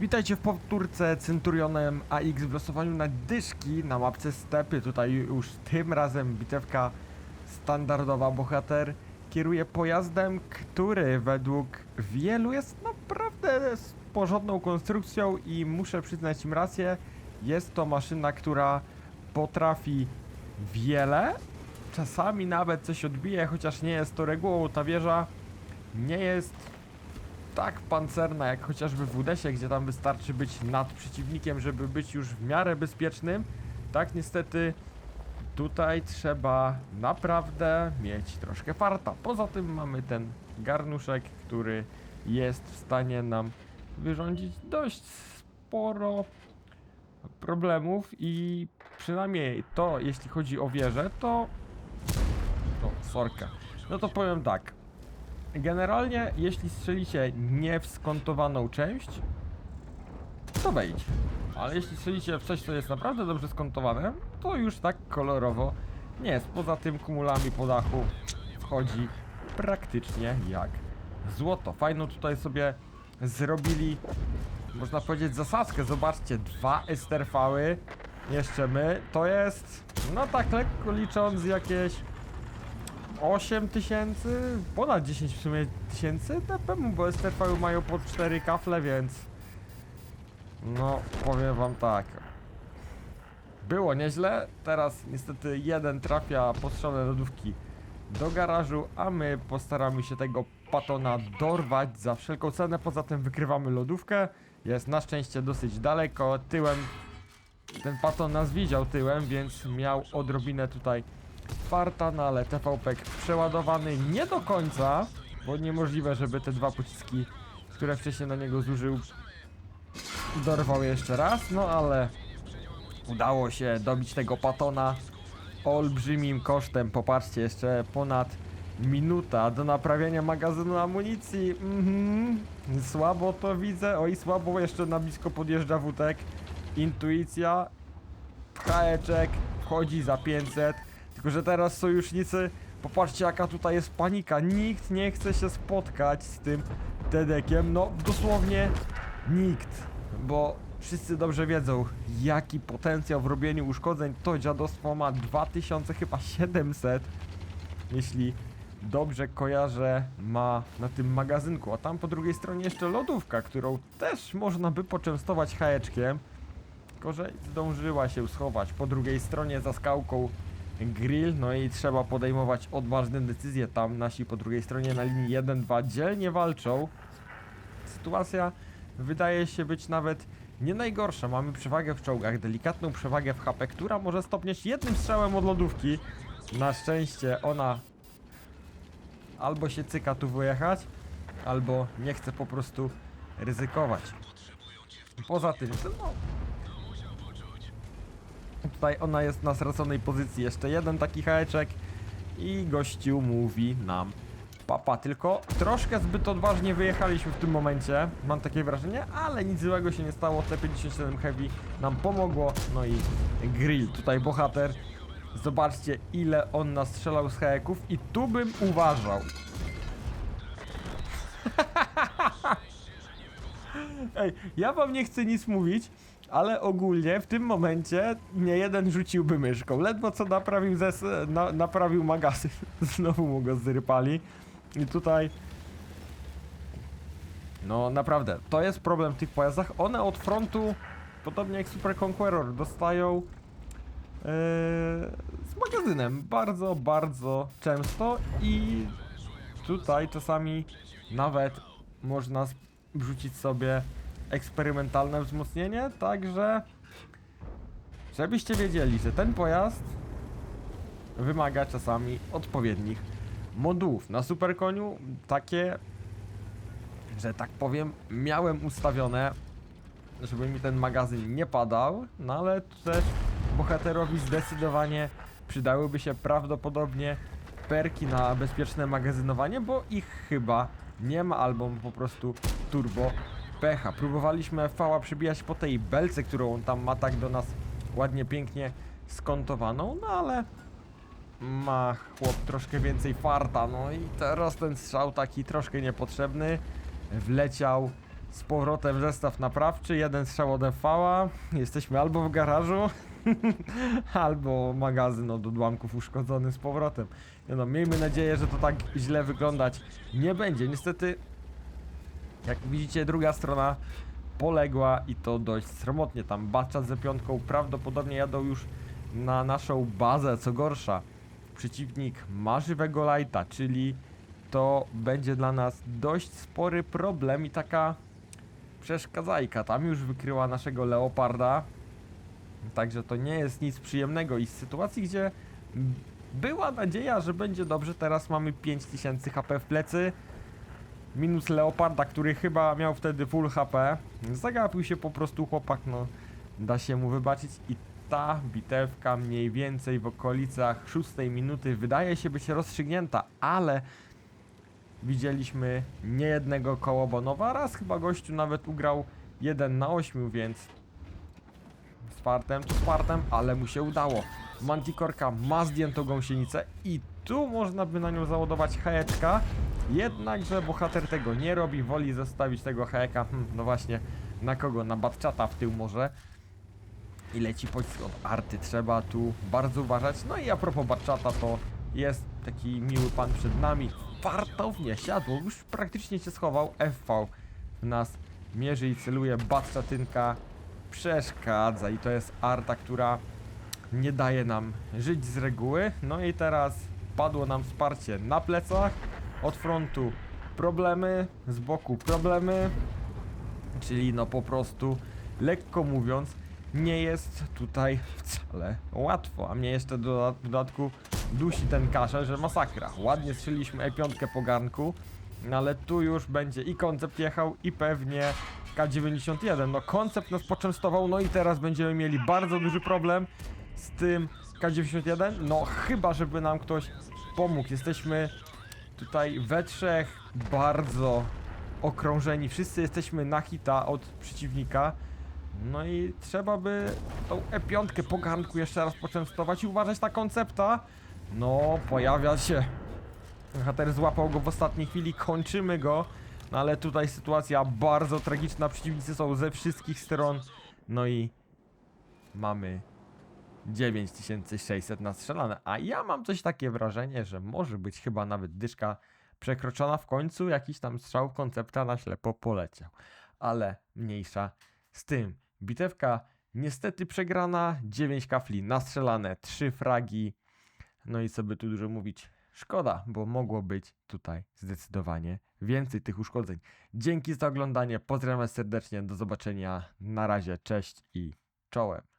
Witajcie w powtórce Centurionem AX w losowaniu na dyszki na mapce stepy. Tutaj już tym razem bitewka standardowa. Bohater kieruje pojazdem, który według wielu jest naprawdę z porządną konstrukcją i muszę przyznać im rację. Jest to maszyna, która potrafi wiele. Czasami nawet coś odbije, chociaż nie jest to regułą. Ta wieża nie jest tak pancerna jak chociażby w Udesie, gdzie tam wystarczy być nad przeciwnikiem, żeby być już w miarę bezpiecznym. Tak niestety tutaj trzeba naprawdę mieć troszkę farta. Poza tym mamy ten garnuszek, który jest w stanie nam wyrządzić dość sporo problemów i przynajmniej to, jeśli chodzi o wieżę, to... No, sorka. No to powiem tak. Generalnie, jeśli strzelicie nie w skontowaną część, to wejdź. Ale jeśli strzelicie w coś, co jest naprawdę dobrze skontowane, to już tak kolorowo nie jest. Poza tym kumulami po dachu wchodzi praktycznie jak złoto. Fajną tutaj sobie zrobili, można powiedzieć, zasadzkę. Zobaczcie, dwa esterfały, jeszcze my. To jest, no tak lekko licząc, jakieś 8 tysięcy, ponad 10 w sumie tysięcy TPM, bo STV mają po 4 kafle, więc no powiem wam tak. Było nieźle, teraz niestety jeden trafia po lodówki do garażu, a my postaramy się tego patona dorwać za wszelką cenę, poza tym wykrywamy lodówkę, jest na szczęście dosyć daleko, tyłem ten paton nas widział tyłem, więc miał odrobinę tutaj farta, no ale TVP przeładowany nie do końca, bo niemożliwe, żeby te dwa pociski, które wcześniej na niego zużył, dorwał jeszcze raz, no ale udało się dobić tego patona olbrzymim kosztem. Popatrzcie, jeszcze ponad minuta do naprawienia magazynu amunicji. Mhm. Słabo to widzę. Oj, słabo jeszcze na blisko podjeżdża Wutek. Intuicja. Haeczek wchodzi za 500. Tylko, że teraz sojusznicy, popatrzcie jaka tutaj jest panika. Nikt nie chce się spotkać z tym Tedekiem. No, dosłownie nikt. Bo wszyscy dobrze wiedzą, jaki potencjał w robieniu uszkodzeń to dziadostwo ma 2000 chyba 700. Jeśli dobrze kojarzę, ma na tym magazynku. A tam po drugiej stronie jeszcze lodówka, którą też można by poczęstować hajeczkiem. Tylko, że zdążyła się schować po drugiej stronie za skałką grill, no i trzeba podejmować odważne decyzje. Tam nasi po drugiej stronie na linii 1-2 dzielnie walczą. Sytuacja wydaje się być nawet nie najgorsza. Mamy przewagę w czołgach, delikatną przewagę w HP, która może stopnieć jednym strzałem od lodówki. Na szczęście ona albo się cyka tu wyjechać, albo nie chce po prostu ryzykować. Poza tym, no, Tutaj ona jest na straconej pozycji. Jeszcze jeden taki hajeczek i gościu mówi nam papa. Tylko troszkę zbyt odważnie wyjechaliśmy w tym momencie. Mam takie wrażenie, ale nic złego się nie stało. T57 Heavy nam pomogło. No i grill. Tutaj bohater. Zobaczcie ile on nastrzelał z hajeków i tu bym uważał. Ej, ja wam nie chcę nic mówić, ale ogólnie w tym momencie nie jeden rzuciłby myszką. Ledwo co naprawił, zes na naprawił magazyn, znowu mu go zrypali. I tutaj... No naprawdę, to jest problem w tych pojazdach. One od frontu, podobnie jak Super Conqueror, dostają yy, z magazynem bardzo, bardzo często i tutaj czasami nawet można wrzucić sobie eksperymentalne wzmocnienie, także żebyście wiedzieli, że ten pojazd wymaga czasami odpowiednich modułów. Na superkoniu takie, że tak powiem, miałem ustawione, żeby mi ten magazyn nie padał, no ale też bohaterowi zdecydowanie przydałyby się prawdopodobnie perki na bezpieczne magazynowanie, bo ich chyba nie ma, albo po prostu turbo pecha. Próbowaliśmy fała przybijać po tej belce, którą on tam ma tak do nas ładnie, pięknie skontowaną, no ale ma chłop troszkę więcej farta, no i teraz ten strzał taki troszkę niepotrzebny wleciał Z powrotem zestaw naprawczy, jeden strzał od FV-a. Jesteśmy albo w garażu, albo magazyn od odłamków uszkodzony z powrotem. No, miejmy nadzieję, że to tak źle wyglądać nie będzie. Niestety, jak widzicie, druga strona poległa i to dość sromotnie. Tam Bacza z piątką prawdopodobnie jadą już na naszą bazę, co gorsza. Przeciwnik ma żywego lighta, czyli to będzie dla nas dość spory problem i taka przeszkadzajka. Tam już wykryła naszego leoparda. Także to nie jest nic przyjemnego i z sytuacji, gdzie była nadzieja, że będzie dobrze, teraz mamy 5000 HP w plecy. Minus leoparda, który chyba miał wtedy full HP. Zagapił się po prostu chłopak, no da się mu wybaczyć i ta bitewka mniej więcej w okolicach 6 minuty wydaje się być rozstrzygnięta, ale widzieliśmy niejednego kołobonowa, raz chyba gościu nawet ugrał 1 na 8, więc z fartem to z fartem, ale mu się udało. Mantikorka ma zdjętą gąsienicę i tu można by na nią załadować hajeczka, jednakże bohater tego nie robi, woli zostawić tego hajeka, hm, no właśnie, na kogo? Na Batchata w tył może. I leci pocisk od Arty, trzeba tu bardzo uważać. No i a propos Batchata, to jest taki miły pan przed nami. Fartownie siadło, już praktycznie się schował. FV w nas mierzy i celuje. Batchatynka przeszkadza i to jest Arta, która nie daje nam żyć z reguły. No i teraz padło nam wsparcie na plecach. Od frontu problemy, z boku problemy. Czyli no po prostu, lekko mówiąc, nie jest tutaj wcale łatwo. A mnie jeszcze doda- w dodatku dusi ten kaszel, że masakra. Ładnie strzeliśmy E5 po garnku, no ale tu już będzie i koncept jechał i pewnie K91. No koncept nas poczęstował, no i teraz będziemy mieli bardzo duży problem z tym K91. No chyba, żeby nam ktoś pomógł. Jesteśmy tutaj we trzech bardzo okrążeni. Wszyscy jesteśmy na hita od przeciwnika. No i trzeba by tą E5 po garnku jeszcze raz poczęstować i uważać na koncepta. No, pojawia się. Hater złapał go w ostatniej chwili, kończymy go. No ale tutaj sytuacja bardzo tragiczna. Przeciwnicy są ze wszystkich stron. No i mamy 9600 nastrzelane. A ja mam coś takie wrażenie, że może być chyba nawet dyszka przekroczona w końcu. Jakiś tam strzał koncepta na ślepo poleciał. Ale mniejsza z tym. Bitewka niestety przegrana, 9 kafli nastrzelane, 3 fragi. No i co by tu dużo mówić. Szkoda, bo mogło być tutaj zdecydowanie więcej tych uszkodzeń. Dzięki za oglądanie, pozdrawiam serdecznie, do zobaczenia, na razie, cześć i czołem.